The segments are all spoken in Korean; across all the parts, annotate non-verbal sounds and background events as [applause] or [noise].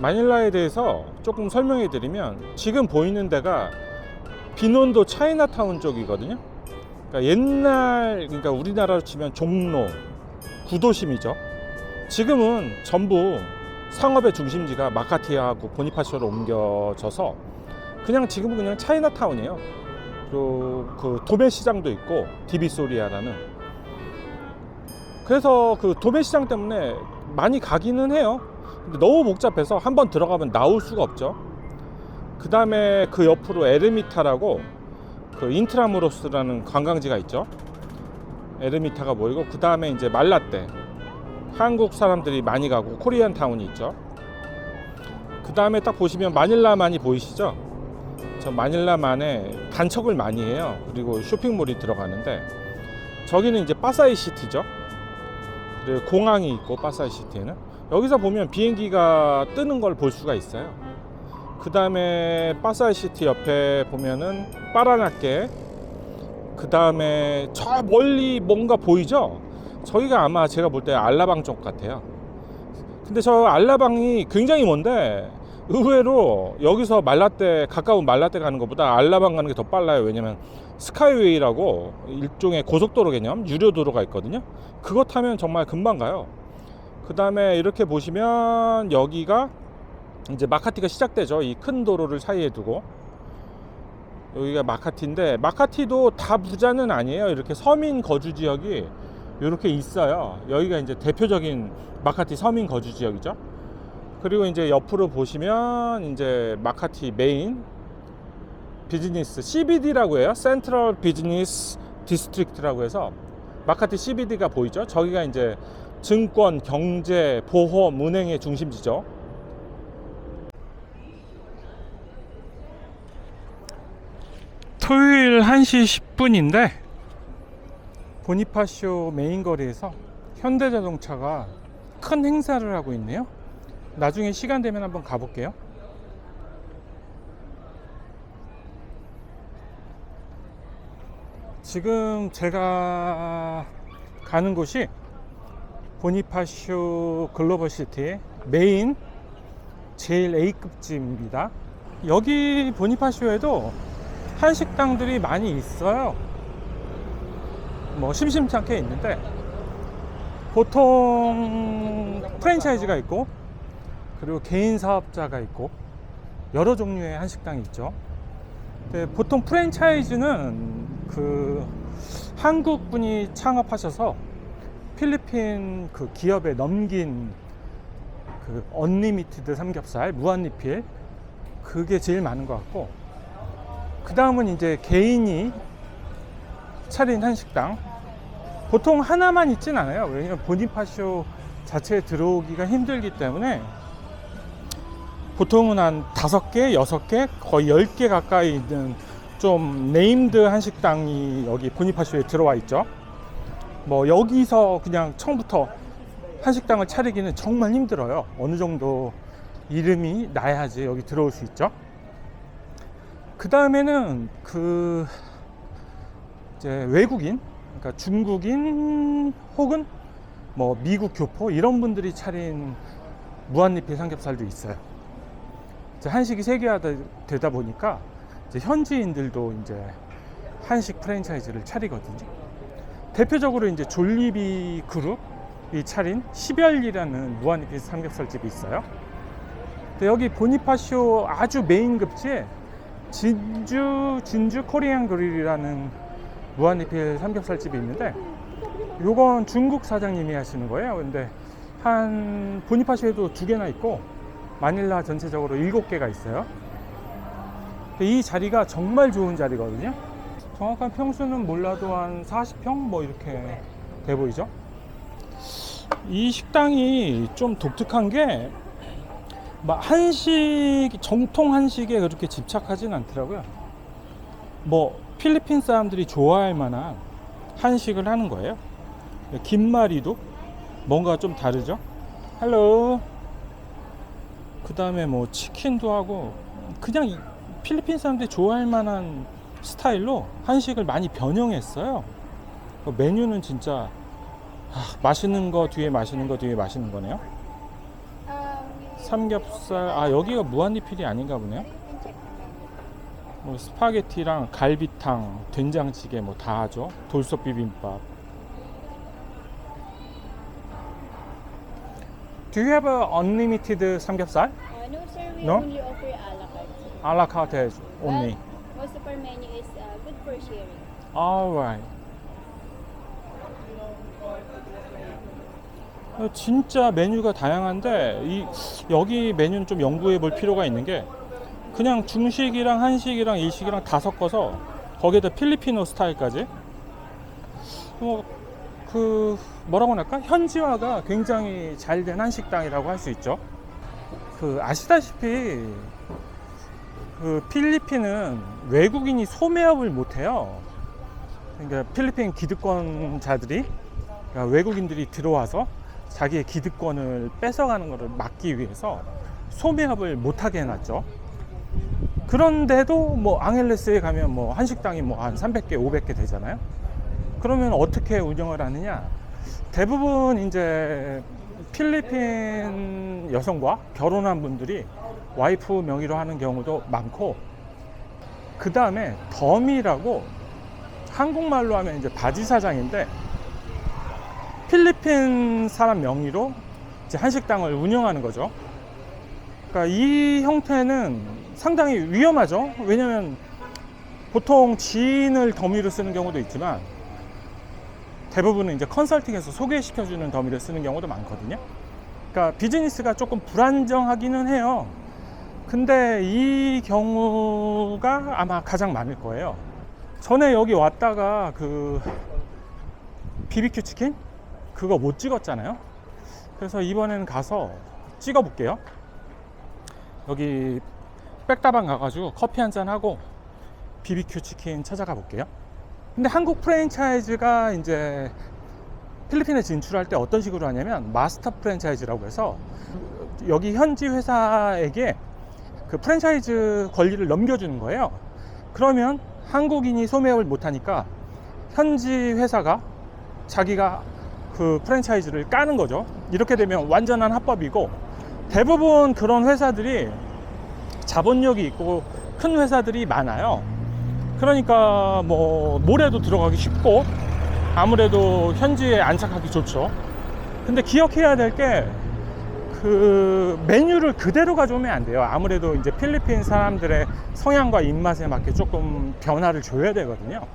마닐라에 대해서 조금 설명해 드리면 지금 보이는 데가 비논도 차이나타운 쪽이거든요. 그러니까 옛날 그러니까 우리나라로 치면 종로 구도심이죠. 지금은 전부 상업의 중심지가 마카티하고 보니파시오로 옮겨져서 그냥 지금은 그냥 차이나타운이에요. 그 도매 시장도 있고 디비소리아라는 그래서 그 도매 시장 때문에 많이 가기는 해요. 근데 너무 복잡해서 한 번 들어가면 나올 수가 없죠. 그 다음에 그 옆으로 에르미타라고 그 인트라무로스라는 관광지가 있죠. 에르미타가 보이고 그 다음에 이제 말라떼 한국 사람들이 많이 가고 코리안 타운이 있죠. 그 다음에 딱 보시면 마닐라만이 보이시죠? 저 마닐라만에 단척을 많이 해요. 그리고 쇼핑몰이 들어가는데 저기는 이제 파사이 시티죠. 그리고 공항이 있고 파사이 시티에는 여기서 보면 비행기가 뜨는 걸 볼 수가 있어요. 그 다음에 파사이 시티 옆에 보면은 빠라나케 그 다음에 저 멀리 뭔가 보이죠? 저기가 아마 제가 볼 때 알라방 쪽 같아요. 근데 저 알라방이 굉장히 먼데 의외로 여기서 말라떼 가까운 말라떼 가는 것보다 알라방 가는 게 더 빨라요. 왜냐면 스카이웨이라고 일종의 고속도로 개념 유료 도로가 있거든요. 그거 타면 정말 금방 가요. 그 다음에 이렇게 보시면 여기가 이제 마카티가 시작되죠. 이 큰 도로를 사이에 두고 여기가 마카티인데 마카티도 다 부자는 아니에요. 이렇게 서민 거주 지역이 이렇게 있어요. 여기가 이제 대표적인 마카티 서민 거주 지역이죠. 그리고 이제 옆으로 보시면 이제 마카티 메인 비즈니스 CBD라고 해요. 센트럴 비즈니스 디스트릭트라고 해서 마카티 CBD가 보이죠. 저기가 이제 증권, 경제, 보험, 은행의 중심지죠. 토요일 1시 10분인데 보니파쇼 메인 거리에서 현대자동차가 큰 행사를 하고 있네요. 나중에 시간 되면 한번 가볼게요. 지금 제가 가는 곳이 보니파쇼 글로벌 시티의 메인 제일 A급 집입니다. 여기 보니파쇼에도 한식당들이 많이 있어요. 뭐 심심찮게 있는데 보통 프랜차이즈가 있고 그리고 개인 사업자가 있고 여러 종류의 한식당이 있죠. 근데 보통 프랜차이즈는 그 한국 분이 창업하셔서 필리핀 그 기업에 넘긴 그 언리미티드 삼겹살 무한리필 그게 제일 많은 것 같고 그 다음은 이제 개인이 차린 한식당 보통 하나만 있진 않아요 왜냐면 보니파쇼 자체에 들어오기가 힘들기 때문에 보통은 한 다섯 개, 여섯 개, 거의 열 개 가까이 있는 좀 네임드 한식당이 여기 보니파쇼에 들어와 있죠. 뭐 여기서 그냥 처음부터 한식당을 차리기는 정말 힘들어요. 어느 정도 이름이 나야지 여기 들어올 수 있죠. 그 다음에는 그 이제 외국인, 그러니까 중국인 혹은 뭐 미국 교포 이런 분들이 차린 무한리필 삼겹살도 있어요. 이제 한식이 세계화되다 보니까 이제 현지인들도 이제 한식 프랜차이즈를 차리거든요. 대표적으로 이제 졸리비 그룹이 차린 시별이라는 무한리필 삼겹살집이 있어요. 여기 보니파쇼 아주 메인 급지에 진주 진주 코리안 그릴이라는 무한리필 삼겹살집이 있는데 요건 중국 사장님이 하시는 거예요. 근데 한 보니파쇼에도 두 개나 있고 마닐라 전체적으로 일곱 개가 있어요. 이 자리가 정말 좋은 자리거든요. 정확한 평수는 몰라도 한 40평 뭐 이렇게 돼 보이죠. 이 식당이 좀 독특한 게 막 한식 정통 한식에 그렇게 집착하진 않더라고요. 뭐 필리핀 사람들이 좋아할 만한 한식을 하는 거예요. 김말이도 뭔가 좀 다르죠. 헬로. 그 다음에 뭐 치킨도 하고 그냥 이 필리핀 사람들이 좋아할 만한 스타일로 한식을 많이 변형했어요. 그 메뉴는 진짜 아, 맛있는 거 뒤에 맛있는 거 뒤에 맛있는 거네요. 삼겹살 아 여기가 무한리필이 아닌가 보네요 뭐 스파게티랑 갈비탕 된장찌개 뭐 다 하죠 돌솥 비빔밥 Do you have a unlimited 삼겹살? Uh, no, sir. We No? only offer a la carte. sir. a la carte only most of our menu is uh, good for sharing. Alright. 어, 진짜 메뉴가 다양한데 이 여기 메뉴는 좀 연구해 볼 필요가 있는 게 그냥 중식이랑 한식이랑 일식이랑 다 섞어서 거기에다 필리피노 스타일까지 뭐 그 뭐라고 할까 현지화가 굉장히 잘 된 한식당이라고 할 수 있죠. 그 아시다시피 그 필리핀은 외국인이 소매업을 못해요. 그러니까 필리핀 기득권자들이 그러니까 외국인들이 들어와서 자기의 기득권을 뺏어가는 것을 막기 위해서 소매업을 못하게 해놨죠. 그런데도 뭐 앙헬레스에 가면 뭐 한식당이 뭐 한 300개, 500개 되잖아요. 그러면 어떻게 운영을 하느냐? 대부분 이제 필리핀 여성과 결혼한 분들이 와이프 명의로 하는 경우도 많고 그 다음에 덤이라고 한국말로 하면 이제 바지 사장인데 필리핀 사람 명의로 이제 한식당을 운영하는 거죠. 그러니까 이 형태는 상당히 위험하죠. 왜냐하면 보통 지인을 더미로 쓰는 경우도 있지만 대부분은 이제 컨설팅에서 소개시켜주는 더미를 쓰는 경우도 많거든요. 그러니까 비즈니스가 조금 불안정하기는 해요. 근데 이 경우가 아마 가장 많을 거예요. 전에 여기 왔다가 그 BBQ 치킨 그거 못 찍었잖아요. 그래서 이번에는 가서 찍어 볼게요. 여기 백다방 가가지고 커피 한 잔 하고 BBQ 치킨 찾아가 볼게요. 근데 한국 프랜차이즈가 이제 필리핀에 진출할 때 어떤 식으로 하냐면 마스터 프랜차이즈라고 해서 여기 현지 회사에게 그 프랜차이즈 권리를 넘겨주는 거예요. 그러면 한국인이 소매업을 못하니까 현지 회사가 자기가 그 프랜차이즈를 까는 거죠. 이렇게 되면 완전한 합법이고 대부분 그런 회사들이 자본력이 있고 큰 회사들이 많아요. 그러니까 뭐 모래도 들어가기 쉽고 아무래도 현지에 안착하기 좋죠. 근데 기억해야 될게 그 메뉴를 그대로 가져오면 안 돼요. 아무래도 이제 필리핀 사람들의 성향과 입맛에 맞게 조금 변화를 줘야 되거든요.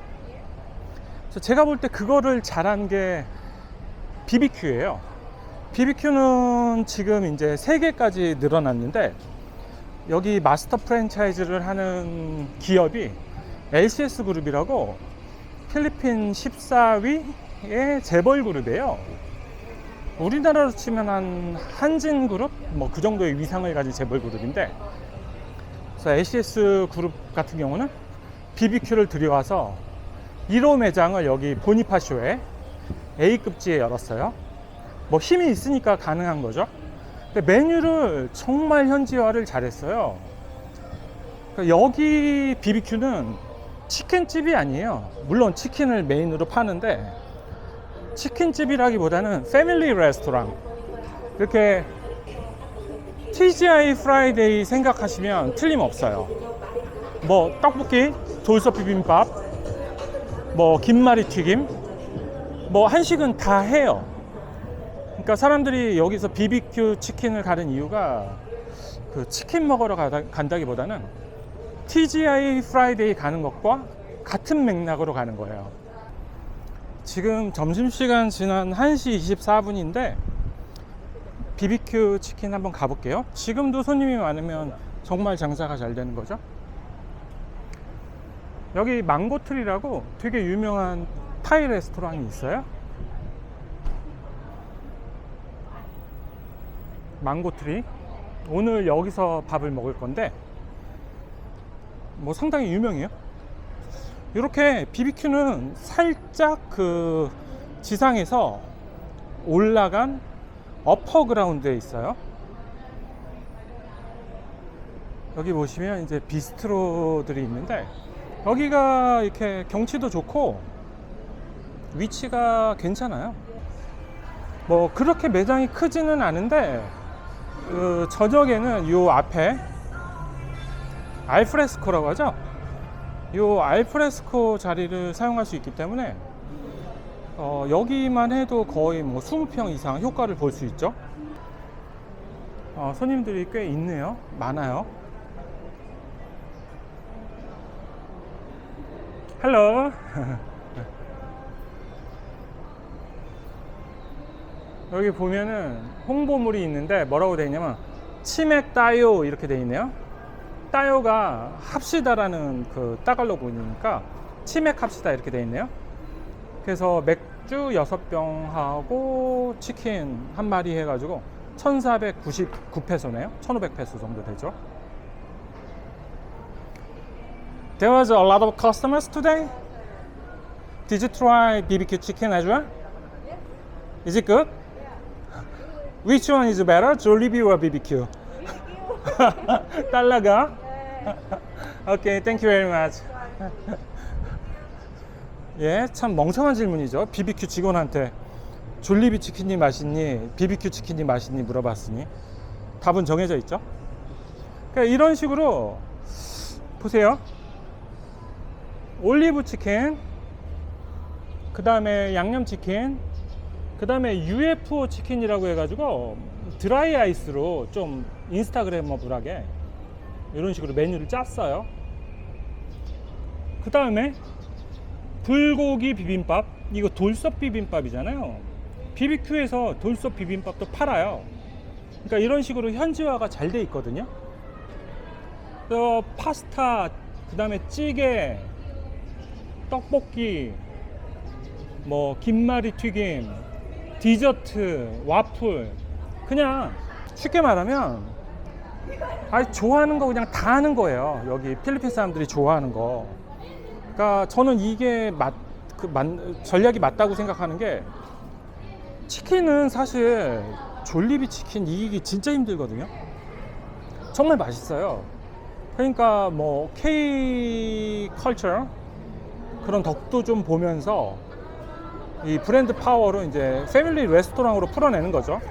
그래서 제가 볼 때 그거를 잘한 게 BBQ예요. BBQ는 지금 이제 3개까지 늘어났는데 여기 마스터 프랜차이즈를 하는 기업이 LCS 그룹이라고 필리핀 14위의 재벌 그룹이에요. 우리나라로 치면 한 한진 그룹 뭐 그 정도의 위상을 가진 재벌 그룹인데 LCS 그룹 같은 경우는 BBQ를 들여와서 1호 매장을 여기 보니파쇼에 A급지에 열었어요. 뭐 힘이 있으니까 가능한 거죠. 근데 메뉴를 정말 현지화를 잘했어요. 그러니까 여기 BBQ는 치킨집이 아니에요. 물론 치킨을 메인으로 파는데 치킨집이라기보다는 패밀리 레스토랑. 이렇게 TGI 프라이데이 생각하시면 틀림없어요. 뭐 떡볶이, 돌솥 비빔밥, 뭐 김말이 튀김, 뭐 한식은 다 해요. 그러니까 사람들이 여기서 BBQ 치킨을 가는 이유가 그 치킨 먹으러 가다, 간다기보다는 TGI 프라이데이 가는 것과 같은 맥락으로 가는 거예요. 지금 점심시간 지난 1시 24분인데 BBQ 치킨 한번 가볼게요. 지금도 손님이 많으면 정말 장사가 잘 되는 거죠. 여기 망고트리라고 되게 유명한 타이 레스토랑이 있어요. 망고트리. 오늘 여기서 밥을 먹을 건데 뭐 상당히 유명해요. 이렇게 BBQ는 살짝 그 지상에서 올라간 어퍼 그라운드에 있어요. 여기 보시면 이제 비스트로들이 있는데 여기가 이렇게 경치도 좋고 위치가 괜찮아요. 뭐 그렇게 매장이 크지는 않은데 그 저녁에는 요 앞에 알프레스코라고 하죠. 요 알프레스코 자리를 사용할 수 있기 때문에 어, 여기만 해도 거의 뭐 20평 이상 효과를 볼 수 있죠. 어, 손님들이 꽤 있네요. 많아요. 헬로. [laughs] 여기 보면은 홍보물이 있는데 뭐라고 되어 있냐면 치맥 따요 이렇게 되어 있네요. 따요가 합시다라는 그 따갈로그니까 치맥 합시다 이렇게 되어 있네요. 그래서 맥주 6병하고 치킨 한 마리 해가지고 1499페소네요. 1500페소 정도 되죠. There was a lot of customers today. Did you try BBQ chicken as well? Is it good? Which one is better, Jollibee or BBQ? 달라가? Thank you very. 예, 참 멍청한 질문이죠. BBQ 직원한테 졸리비 치킨이 맛있니, BBQ 치킨이 맛있니 물어봤으니 답은 정해져 있죠. 그러니까 이런 식으로 보세요. 올리브 치킨, 그 다음에 양념 치킨, 그 다음에 UFO 치킨이라고 해가지고 드라이 아이스로 좀 인스타그래머블하게 이런 식으로 메뉴를 짰어요. 그 다음에 불고기 비빔밥 이거 돌솥 비빔밥이잖아요. BBQ에서 돌솥 비빔밥도 팔아요. 그러니까 이런 식으로 현지화가 잘 돼 있거든요. 또 파스타, 그 다음에 찌개, 떡볶이, 뭐 김말이 튀김, 디저트, 와플 그냥 쉽게 말하면 아 좋아하는 거 그냥 다 하는 거예요. 여기 필리핀 사람들이 좋아하는 거. 그러니까 저는 이게 맞, 그 맞, 전략이 맞다고 생각하는 게 치킨은 사실 졸리비 치킨 이기기 진짜 힘들거든요. 정말 맛있어요. 그러니까 뭐 K 컬처 그런 덕도 좀 보면서 이 브랜드 파워로 이제 패밀리 레스토랑으로 풀어내는 거죠.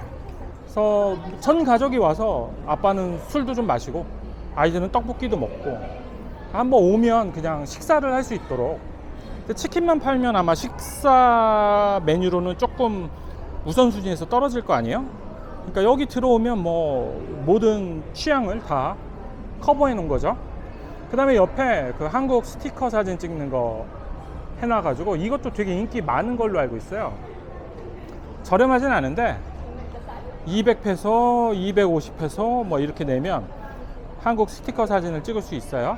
그래서 전 가족이 와서 아빠는 술도 좀 마시고 아이들은 떡볶이도 먹고 한번 오면 그냥 식사를 할 수 있도록 치킨만 팔면 아마 식사 메뉴로는 조금 우선순위에서 떨어질 거 아니에요? 그러니까 여기 들어오면 뭐 모든 취향을 다 커버해 놓은 거죠. 그 다음에 옆에 그 한국 스티커 사진 찍는 거 해놔가지고 이것도 되게 인기 많은 걸로 알고 있어요. 저렴하진 않은데 200페소, 250페소 뭐 이렇게 내면 한국 스티커 사진을 찍을 수 있어요.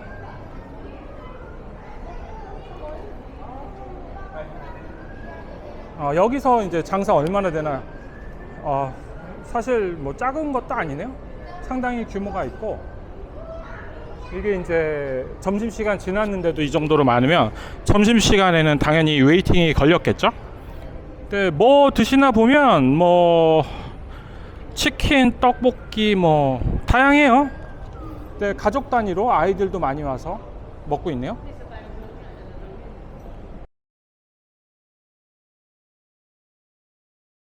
어, 여기서 이제 장사 얼마나 되나? 어, 사실 뭐 작은 것도 아니네요. 상당히 규모가 있고 이게 이제 점심 시간 지났는데도 이 정도로 많으면 점심 시간에는 당연히 웨이팅이 걸렸겠죠. 근데 뭐 드시나 보면 뭐 치킨, 떡볶이 뭐 다양해요. 근데 가족 단위로 아이들도 많이 와서 먹고 있네요.